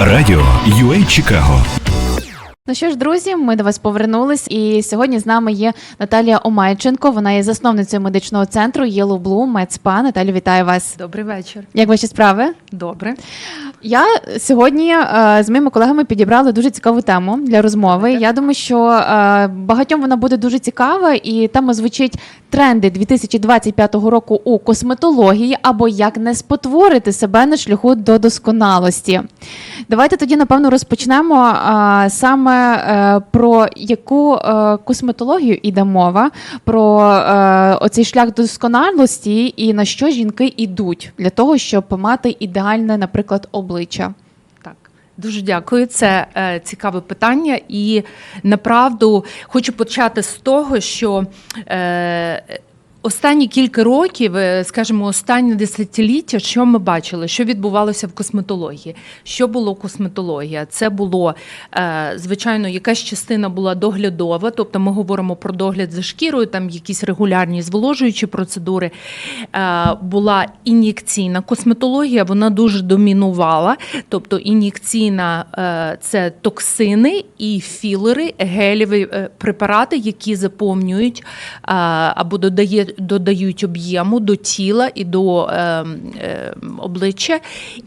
Радіо UA Чикаго. Ну що ж, друзі, ми до вас повернулись, і сьогодні з нами є Наталія Омайченко. Вона є засновницею медичного центру Yellow Blue Медспа. Наталю, вітаю вас. Добрий вечір. Як ваші справи? Добре. Я сьогодні е, з моїми колегами підібрала дуже цікаву тему для розмови. Я думаю, що е, багатьом вона буде дуже цікава, і тема звучить тренди 2025 року у косметології або як не спотворити себе на шляху до досконалості. Давайте тоді напевно розпочнемо е, саме е, про яку е, косметологію іде мова, про е, оцей шлях досконалості і на що жінки йдуть для того, щоб мати ідеальне, наприклад, обличчя. Дуже дякую. Це е, цікаве питання. І направду хочу почати з того, що е, останні кілька років, е, скажімо, останнє десятиліття, що ми бачили, що відбувалося в косметології? Що було косметологія? Це було, е, звичайно, якась частина була доглядова, тобто ми говоримо про догляд за шкірою, там якісь регулярні зволожуючі процедури. Е, була ін'єкційна косметологія, вона дуже домінувала. Тобто ін'єкційна це токсини і філери, гелєві е, препарати, які заповнюють або додає, додають об'єму до тіла і до е, е, обличчя.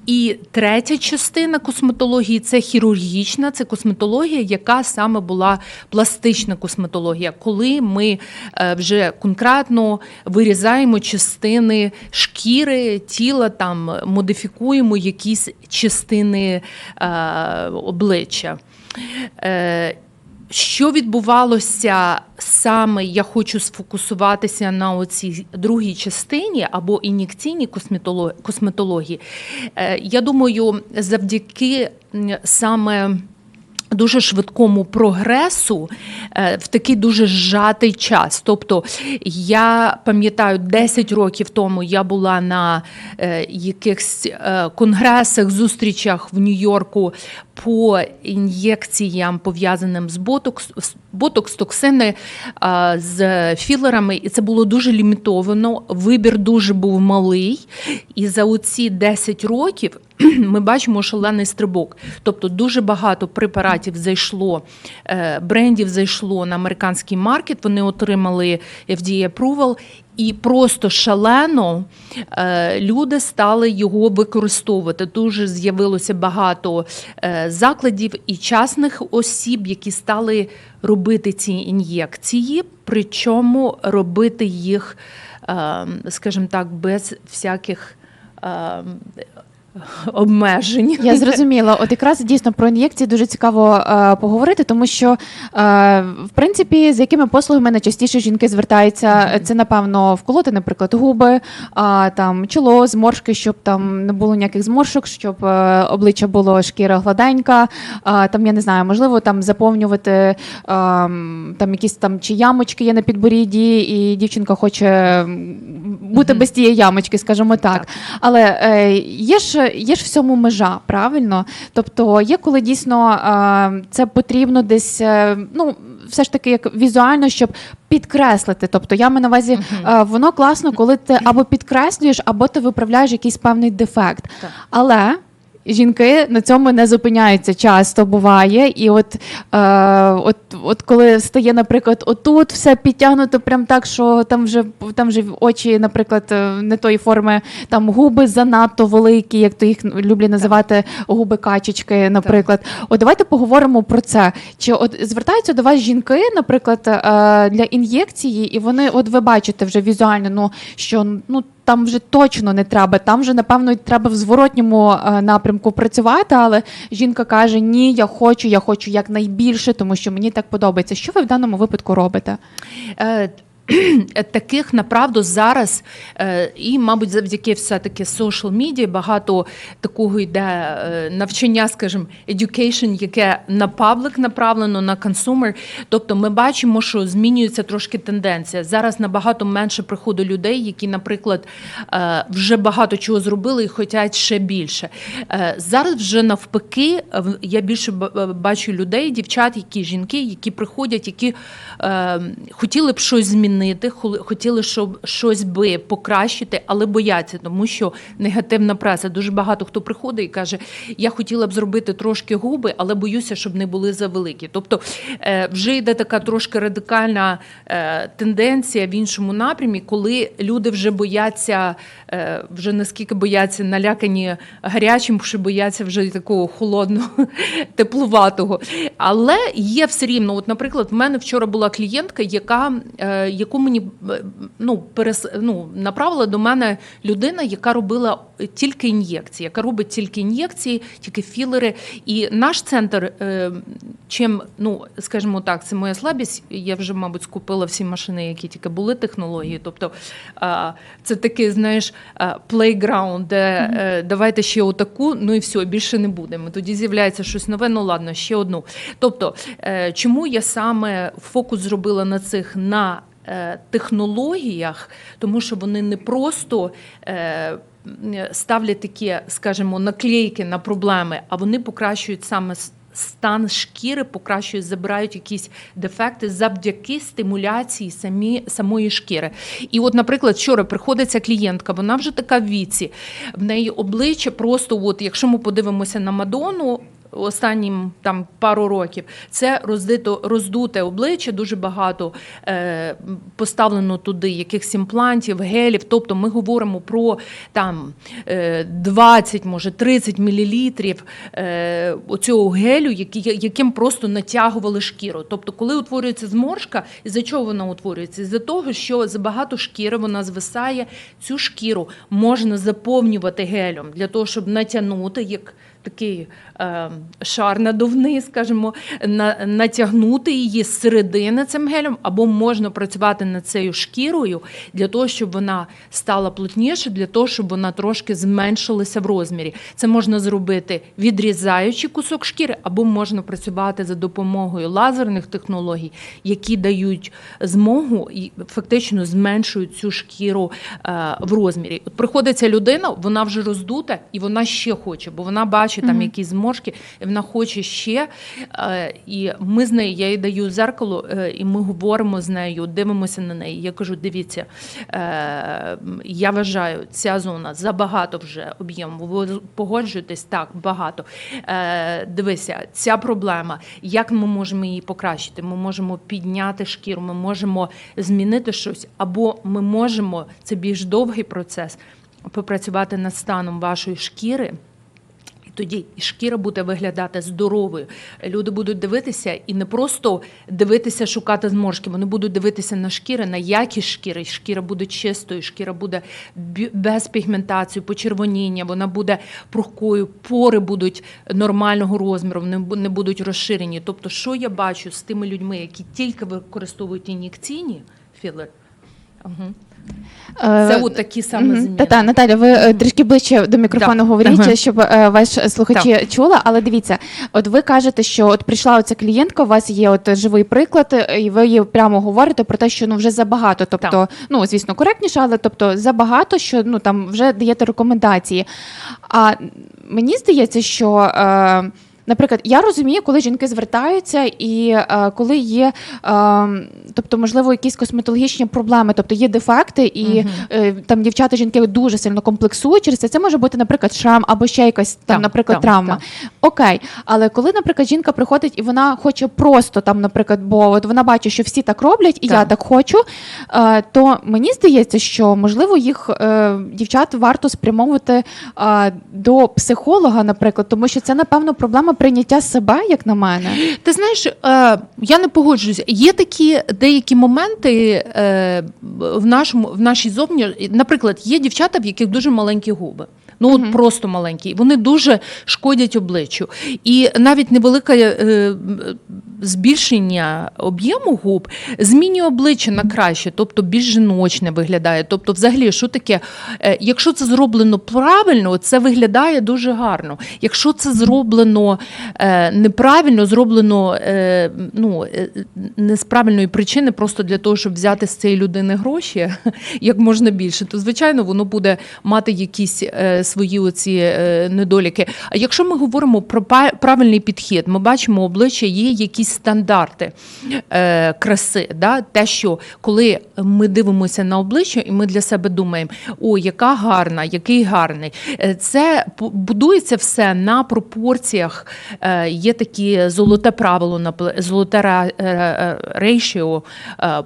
І третя частина косметології це хірургічна, це косметологія, яка саме була пластична косметологія, коли ми е, вже конкретно вирізаємо частини шкіри, тіла, там модифікуємо якісь частини е, обличчя. Е, що відбувалося саме, я хочу сфокусуватися на оцій другій частині або ін'єкційній косметоло- косметології. Е, Я думаю, завдяки саме. Дуже швидкому прогресу е, в такий дуже зжатий час. Тобто, я пам'ятаю, 10 років тому я була на е, якихось е, конгресах, зустрічах в Нью-Йорку по ін'єкціям, пов'язаним з ботокс, ботокс, токсини з філерами, і це було дуже лімітовано. Вибір дуже був малий. І за оці 10 років ми бачимо шалений стрибок. Тобто дуже багато препаратів зайшло, е, брендів зайшло на американський маркет, вони отримали FDA approval, і просто шалено е, люди стали його використовувати. Дуже з'явилося багато е, закладів і частних осіб, які стали робити ці ін'єкції, причому робити їх, е, скажімо так, без всяких. Е, Обмежень Я зрозуміла. От якраз дійсно про ін'єкції дуже цікаво е, поговорити, тому що е, в принципі з якими послугами найчастіше жінки звертаються, це напевно вколоти, наприклад, губи, а там чоло, зморшки, щоб там не було ніяких зморшок, щоб е, обличчя було шкіра гладенька. А, там я не знаю, можливо, там заповнювати е, там якісь там чи ямочки є на підборідді, і дівчинка хоче бути без тієї ямочки, скажімо так. Так. Але е, є ж є ж всьому межа, правильно? Тобто є коли дійсно е, це потрібно десь, е, ну все ж таки, як візуально, щоб підкреслити. Тобто я маю на увазі, е, воно класно, коли ти або підкреслюєш, або ти виправляєш якийсь певний дефект. Так. Але жінки на цьому не зупиняються часто буває. І от, е, от, от коли стає, наприклад, отут все підтягнуто, прям так, що там вже там вже очі, наприклад, е, не тої форми, там губи занадто великі, як то їх люблять називати губи качечки, наприклад. От давайте поговоримо про це. Чи от звертаються до вас жінки, наприклад, е, для ін'єкції, і вони, от ви бачите вже візуально, ну що ну. Там вже точно не треба. Там вже напевно треба в зворотньому е, напрямку працювати. Але жінка каже: Ні, я хочу, я хочу якнайбільше, тому що мені так подобається. Що ви в даному випадку робите? Е, Таких направду зараз, е, і, мабуть, завдяки все-таки social media багато такого йде е, навчання, скажімо, education, яке на паблик направлено, на консумер. Тобто ми бачимо, що змінюється трошки тенденція. Зараз набагато менше приходу людей, які, наприклад, вже багато чого зробили і хочуть ще більше. Зараз вже навпаки, я більше бачу людей, дівчат, які жінки, які приходять, які е, хотіли б щось змінити. Змінити, хотіли, щоб щось би покращити, але бояться, тому що негативна преса. Дуже багато хто приходить і каже: Я хотіла б зробити трошки губи, але боюся, щоб не були завеликі. Тобто е, вже йде така трошки радикальна е, тенденція в іншому напрямі, коли люди вже бояться, е, вже наскільки бояться налякані гарячим, що бояться вже такого холодного, теплуватого. Але є все рівно. От, наприклад, в мене вчора була клієнтка, яка яку мені е, ну, перес, ну, направила до мене людина, яка робила тільки ін'єкції, яка робить тільки ін'єкції, тільки філери. І наш центр, е, чим, ну скажімо так, це моя слабість. Я вже, мабуть, скупила всі машини, які тільки були технології. Тобто це такий, знаєш, playground, де е, давайте ще отаку, ну і все, більше не будемо. Тоді з'являється щось нове, ну ладно, ще одну. Тобто, чому я саме фокус зробила на цих на технологіях, тому що вони не просто. Е, Ставлять такі, скажімо, наклейки на проблеми, а вони покращують саме стан шкіри, покращують, забирають якісь дефекти завдяки стимуляції самі, самої шкіри. І, от, наприклад, вчора приходиться клієнтка, вона вже така в віці, в неї обличчя просто, от, якщо ми подивимося на Мадону. Останнім там пару років це роздито роздуте обличчя, дуже багато е, поставлено туди якихось імплантів, гелів. Тобто ми говоримо про там е, 20, може 30 мілілітрів е, оцього гелю, які, яким просто натягували шкіру. Тобто, коли утворюється зморшка, із за чого вона утворюється? Із-за того, що забагато шкіри вона звисає, цю шкіру можна заповнювати гелем для того, щоб натягнути як такий е, шар надувний, скажімо, на, натягнути її з середини цим гелем, або можна працювати над цією шкірою для того, щоб вона стала плотніше, для того, щоб вона трошки зменшилася в розмірі. Це можна зробити відрізаючи кусок шкіри, або можна працювати за допомогою лазерних технологій, які дають змогу і фактично зменшують цю шкіру е, в розмірі. От приходиться людина, вона вже роздута, і вона ще хоче, бо вона бачить там якісь зморшки, і вона хоче ще. І ми з нею, я їй даю зеркало, і ми говоримо з нею, дивимося на неї. Я кажу: дивіться, е, я вважаю, ця зона забагато вже об'єму. Ви погоджуєтесь так, багато. Е, дивися, ця проблема. Як ми можемо її покращити? Ми можемо підняти шкіру, ми можемо змінити щось, або ми можемо це більш довгий процес попрацювати над станом вашої шкіри. Тоді і шкіра буде виглядати здоровою. Люди будуть дивитися і не просто дивитися, шукати зморшки. Вони будуть дивитися на шкіри, на якість шкіри. Шкіра буде чистою, шкіра буде без пігментації, почервоніння, вона буде пухкою, пори будуть нормального розміру, вони не будуть розширені. Тобто, що я бачу з тими людьми, які тільки використовують ін'єкційні філери? Це от такі саме зміни. Та-та, Наталя, ви е, трішки ближче до мікрофону Так. говоріть, Ага. щоб е, ваші слухачі чули. Але дивіться, от ви кажете, що от прийшла оця клієнтка, у вас є от живий приклад, е, і ви їй прямо говорите про те, що ну вже забагато. Тобто, Так. ну звісно, коректніше, але тобто забагато, що ну там вже даєте рекомендації. А мені здається, що. Е, Наприклад, я розумію, коли жінки звертаються, і е, коли є, е, тобто, можливо, якісь косметологічні проблеми, тобто є дефекти, і е, там дівчата, жінки дуже сильно комплексують через це. Це може бути, наприклад, шрам або ще якась там, Так, наприклад, так, травма. Окей, але коли, наприклад, жінка приходить і вона хоче просто там, наприклад, бо от вона бачить, що всі так роблять, і я Так. так хочу, е, то мені здається, що можливо їх е, дівчат варто спрямовувати е, до психолога, наприклад, тому що це напевно проблема прийняття себе, як на мене. Ти знаєш, е, я не погоджуюся. Є такі деякі моменти е, в нашому в нашій зовні. Наприклад, є дівчата, в яких дуже маленькі губи. Ну от просто маленькі, вони дуже шкодять обличчю. І навіть невелике е, збільшення об'єму губ змінює обличчя на краще, тобто більш жіночне виглядає. Тобто, взагалі, що таке, Е, якщо це зроблено правильно, це виглядає дуже гарно. Якщо це зроблено е, неправильно, зроблено е, ну, е, не з правильної причини, просто для того, щоб взяти з цієї людини гроші як можна більше, то звичайно воно буде мати якісь свої оці е, недоліки. А якщо ми говоримо про правильний підхід, ми бачимо обличчя, є якісь стандарти е, краси. Да? Те, що коли ми дивимося на обличчя, і ми для себе думаємо, о, яка гарна, який гарний. Е, Це будується все на пропорціях. Є такі золоте правило, золоте рейшіо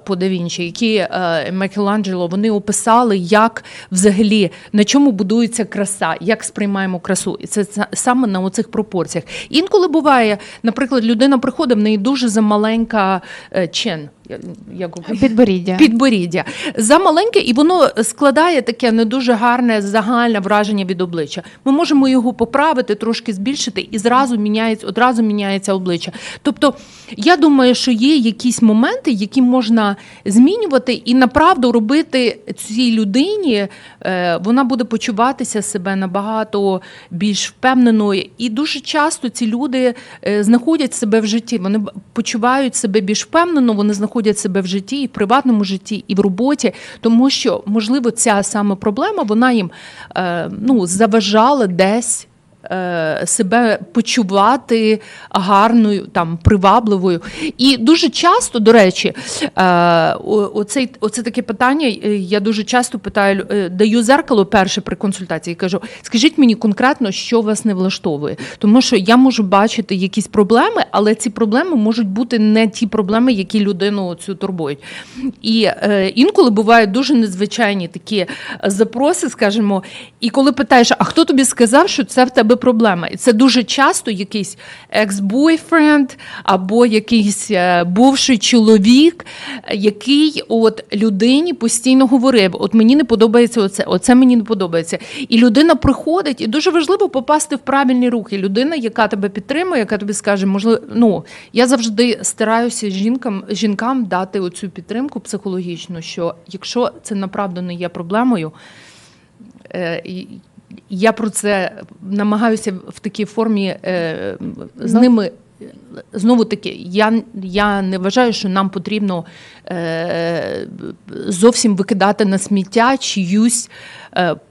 по да Вінчі, які Мікеланджело вони описали, як взагалі на чому будується краса, як сприймаємо красу. І це саме на оцих пропорціях. Інколи буває, наприклад, людина приходить, в неї дуже замаленька е, чин. Як? Підборіддя. Підборіддя замаленьке, і воно складає таке не дуже гарне загальне враження від обличчя. Ми можемо його поправити, трошки збільшити, і зразу міняється одразу міняється обличчя. Тобто, я думаю, що є якісь моменти, які можна змінювати, і направду робити цій людині, е, вона буде почуватися себе набагато більш впевненою. І дуже часто ці люди е, знаходять себе в житті. Вони почувають себе більш впевнено, вони знаходять себе в житті, і в приватному житті, і в роботі, тому що, можливо, ця саме проблема вона їм е, ну, заважала десь. Е, Себе почувати гарною, там привабливою, і дуже часто, до речі, е, о- оцей, оце таке питання. е, Я дуже часто питаю, даю зеркало перше при консультації. Кажу, скажіть мені конкретно, що вас не влаштовує, тому що я можу бачити якісь проблеми, але ці проблеми можуть бути не ті проблеми, які людину цю турбують. І інколи бувають дуже незвичайні такі запроси, скажімо, і коли питаєш, а хто тобі сказав, що це в тебе проблема? І це дуже часто якийсь екс-бойфренд або якийсь е, бувший чоловік, який от людині постійно говорив: от мені не подобається оце, оце мені не подобається. І людина приходить, і дуже важливо попасти в правильні руки. Людина, яка тебе підтримує, яка тобі скаже, можливо, ну я завжди стараюся жінкам, жінкам дати оцю підтримку психологічну, що якщо це направду не є проблемою. Е, Я про це намагаюся в такій формі е, з Ну. ними. Знову таки, я, я не вважаю, що нам потрібно е, зовсім викидати на сміття чиюсь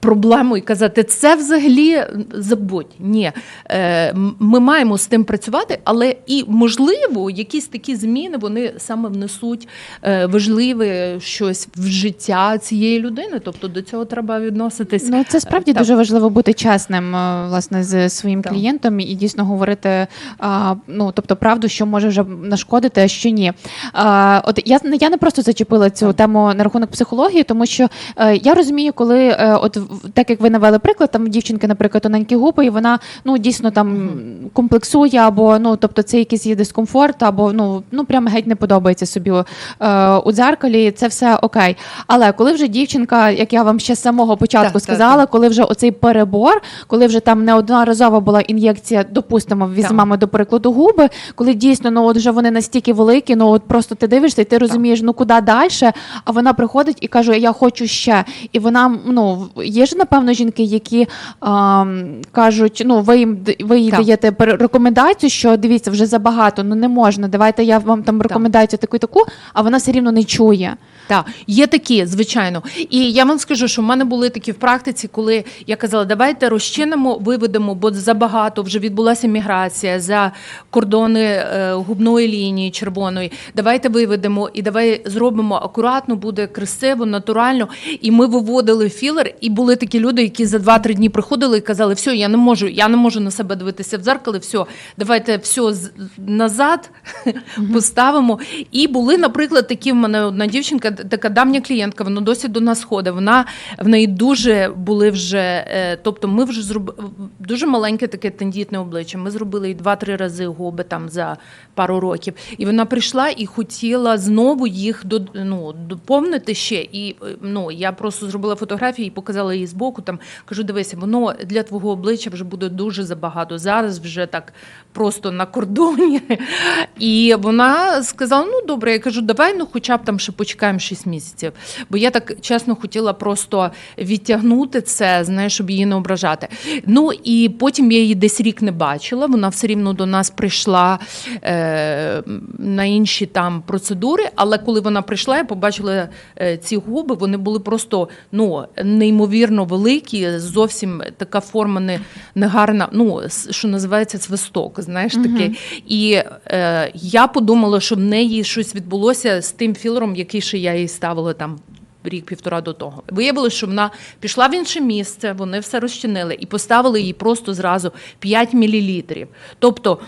проблему і казати, це взагалі забудь. Ні, е, ми маємо з тим працювати, але і можливо, якісь такі зміни вони саме внесуть е, важливе щось в життя цієї людини. Тобто до цього треба відноситись. Ну, це справді Так. дуже важливо бути чесним е, власне з своїм Так. клієнтом і дійсно говорити, ну тобто правду, що може вже нашкодити, а що ні. От я я не просто зачепила цю Так. тему на рахунок психології, тому що е, я розумію, коли е, от так як ви навели приклад, там дівчинки, наприклад, тоненькі губи, і вона ну дійсно там комплексує, або ну тобто це якийсь є дискомфорт, або ну ну прямо геть не подобається собі е, у дзеркалі. Це все окей. Але коли вже дівчинка, як я вам ще з самого початку Так, так, сказала, так. коли вже оцей перебор, коли вже там неодноразово була ін'єкція, допустимо, візьмемо до прикладу губи, коли дійсно ну от вже вони настільки великі, ну от просто ти дивишся, і ти розумієш, ну куди далі, а вона приходить і каже: Я хочу ще. І вона ну є ж напевно жінки, які ам, кажуть, ну ви їм ви їй Так. даєте рекомендацію, що дивіться, вже забагато, ну не можна. Давайте я вам там рекомендацію таку і таку, а вона все рівно не чує. Так, є такі, звичайно. І я вам скажу, що в мене були такі в практиці, коли я казала, давайте розчинимо, виведемо, бо забагато вже відбулася міграція за кордони е, губної лінії червоної. Давайте виведемо і давай зробимо акуратно, буде красиво, натурально. І ми виводили філер, і були такі люди, які за 2-3 дні приходили і казали, все, я не можу, я не можу на себе дивитися в дзеркало, все, давайте все назад поставимо. І були, наприклад, такі в мене одна дівчинка, така давня клієнтка, вона досі до нас ходить. Вона в неї дуже були вже. е, Тобто, ми вже зробили дуже маленьке таке тендітне обличчя. Ми зробили їй два-три рази губи там за пару років. І вона прийшла і хотіла знову їх ну, доповнити ще. І е, ну, я просто зробила фотографії показала їй збоку. Там кажу: дивися, воно для твого обличчя вже буде дуже забагато. Зараз вже так просто на кордоні. І вона сказала: ну добре, я кажу, давай ну хоча б там ще почекаємо 6 місяців. Бо я так чесно хотіла просто відтягнути це, знаєш, щоб її не ображати. Ну і потім я її десь рік не бачила. Вона все рівно до нас прийшла е, на інші там процедури. Але коли вона прийшла, я побачила е, ці губи, вони були просто ну, неймовірно великі, зовсім така форма не, негарна, ну, що називається свисток. Знаєш таке. І е, я подумала, що в неї щось відбулося з тим філером, який ще я їй ставила там. Рік-півтора до того. Виявилося, що вона пішла в інше місце, вони все розчинили і поставили їй просто зразу 5 мл. Тобто,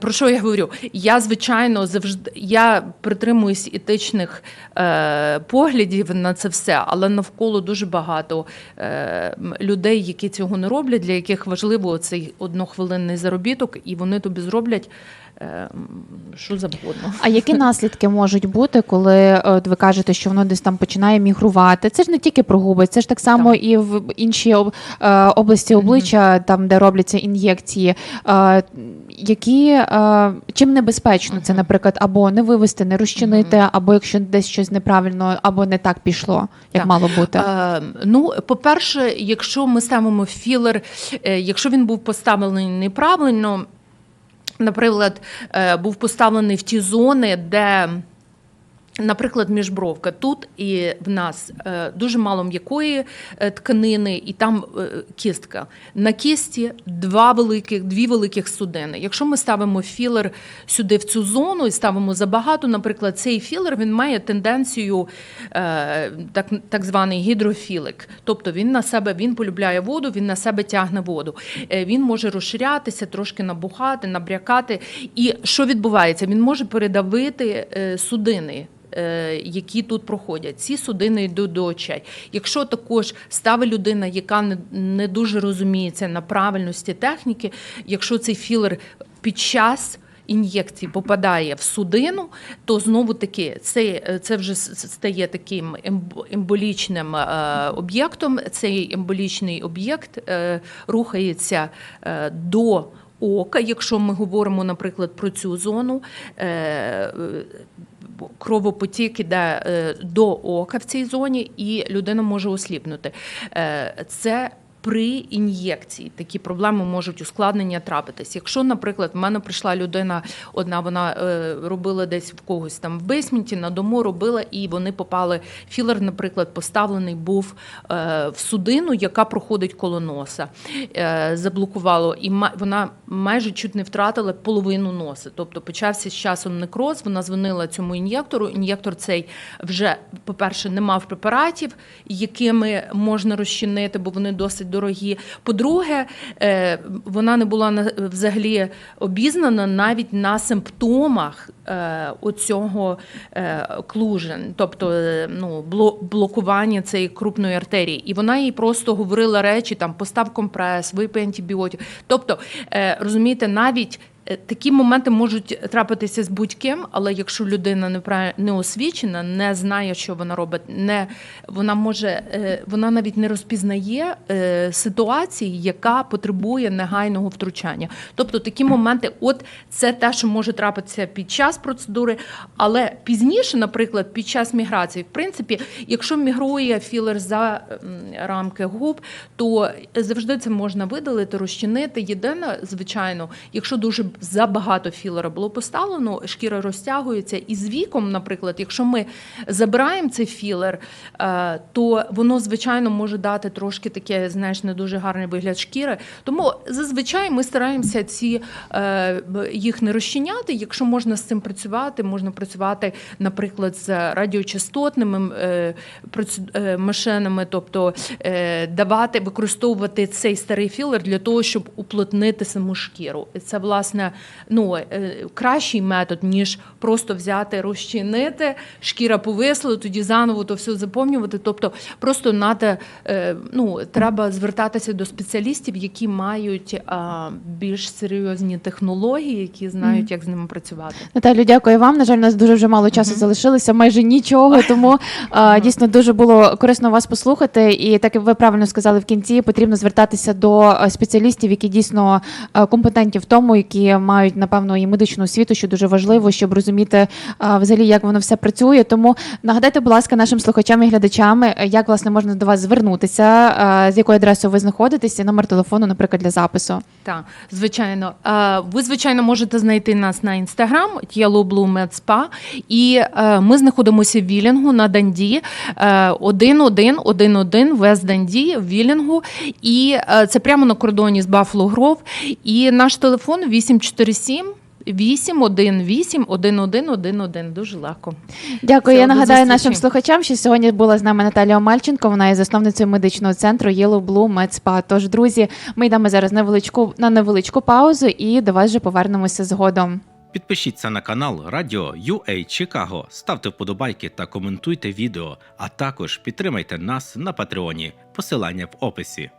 про що я говорю? Я, звичайно, завжди я притримуюсь етичних е, поглядів на це все, але навколо дуже багато е, людей, які цього не роблять, для яких важливо цей однохвилинний заробіток, і вони тобі зроблять що завгодно. А які наслідки можуть бути, коли е, от ви кажете, що воно десь там починає мігрувати? Це ж не тільки про губи, це ж так само Так. і в інші об- е, області обличчя, там де робляться ін'єкції. Е, Які е, чим небезпечно це, наприклад, або не вивести, не розчинити, або якщо десь щось неправильно, або не так пішло, як Так. мало бути. Е, ну, по-перше, якщо ми ставимо філер, е, якщо він був поставлений неправильно, наприклад, е, був поставлений в ті зони, де. Наприклад, міжбровка тут і в нас е, дуже мало м'якої е, тканини, і там е, кістка. На кісті два великих, дві великих судини. Якщо ми ставимо філер сюди в цю зону і ставимо забагато, наприклад, цей філер він має тенденцію так, так званий гідрофілик. Тобто він на себе він полюбляє воду, він на себе тягне воду. Він може розширятися, трошки набухати, набрякати. І що відбувається? Він може передавити судини які тут проходять. Ці судини йдуть до очей. Якщо також ставить людина, яка не, не дуже розуміється на правильності техніки, якщо цей філер під час ін'єкції попадає в судину, то знову таки це, це вже стає таким емб- емболічним е, об'єктом. Цей емболічний об'єкт е, рухається е, до ока, якщо ми говоримо, наприклад, про цю зону. Кровопотік іде е, до ока в цій зоні, і людина може осліпнути. Е, Це при ін'єкції такі проблеми можуть ускладнення трапитись. Якщо, наприклад, в мене прийшла людина, одна вона е, робила десь в когось там в бейсменті, на дому робила, і вони попали. Філер, наприклад, поставлений був е, в судину, яка проходить коло носа, е, заблокувало, і вона майже чуть не втратила половину носа. Тобто почався з часом некроз. Вона дзвонила цьому ін'єктору. Ін'єктор цей вже, по-перше, не мав препаратів, якими можна розчинити, бо вони досить дорогі. По-друге, е, вона не була взагалі обізнана навіть на симптомах е, оцього е, клужен, тобто ну, блокування цієї крупної артерії. І вона їй просто говорила речі: там постав компрес, випий антибіотик. Тобто, розумієте, навіть. Е, Такі моменти можуть трапитися з будь-ким, але якщо людина не не освічена, не знає, що вона робить, не вона може, е, вона навіть не розпізнає е, ситуації, яка потребує негайного втручання. Тобто такі моменти, от це те, що може трапитися під час процедури, але пізніше, наприклад, під час міграції, в принципі, якщо мігрує філер за рамки губ, то завжди це можна видалити, розчинити. Єдине, звичайно, якщо дуже забагато філера було поставлено, шкіра розтягується, і з віком, наприклад, якщо ми забираємо цей філер, е, то воно звичайно може дати трошки таке, знаєш, не дуже гарний вигляд шкіри. Тому зазвичай ми стараємося ці е, їх не розчиняти. Якщо можна з цим працювати, можна працювати, наприклад, з радіочастотними проц- е, машинами, тобто давати використовувати цей старий філер для того, щоб уплотнити саму шкіру. Це власне ну е, кращий метод, ніж просто взяти, розчинити, шкіра повисла, тоді заново то все заповнювати. Тобто, просто надо, е, ну, треба звертатися до спеціалістів, які мають більш серйозні технології, які знають, як з ними працювати. Наталю, дякую вам. На жаль, у нас дуже вже мало часу залишилося, майже нічого. Тому дійсно дуже було корисно вас послухати. І так як ви правильно сказали в кінці, потрібно звертатися до е, спеціалістів, які дійсно компетентні в тому, які мають напевно і медичну освіту, що дуже важливо, щоб розуміти взагалі, як воно все працює. Тому нагадайте, будь ласка, нашим слухачам і глядачам, е, як власне можна до вас звернутися, а, з якою адресою ви знаходитесь, і номер телефону, наприклад, для запису. Так, звичайно. Е, Ви, звичайно, можете знайти нас на інстаграм Spa. І е, ми знаходимося в Вілінгу на Данді 1111 Вест Данді в Вілінгу. І е, це прямо на кордоні з Buffalo Grove. І наш телефон 847 818 1111. Дуже легко. Дякую. Все, Я нагадаю зустрічі. нашим слухачам, що сьогодні була з нами Наталія Омельченко. Вона є засновницею медичного центру Yellow Blue Med Spa. Тож, друзі, ми йдемо зараз невеличку на невеличку паузу і до вас вже повернемося згодом. Підпишіться на канал Радіо UA Чикаго, ставте вподобайки та коментуйте відео, а також підтримайте нас на Патреоні. Посилання в описі.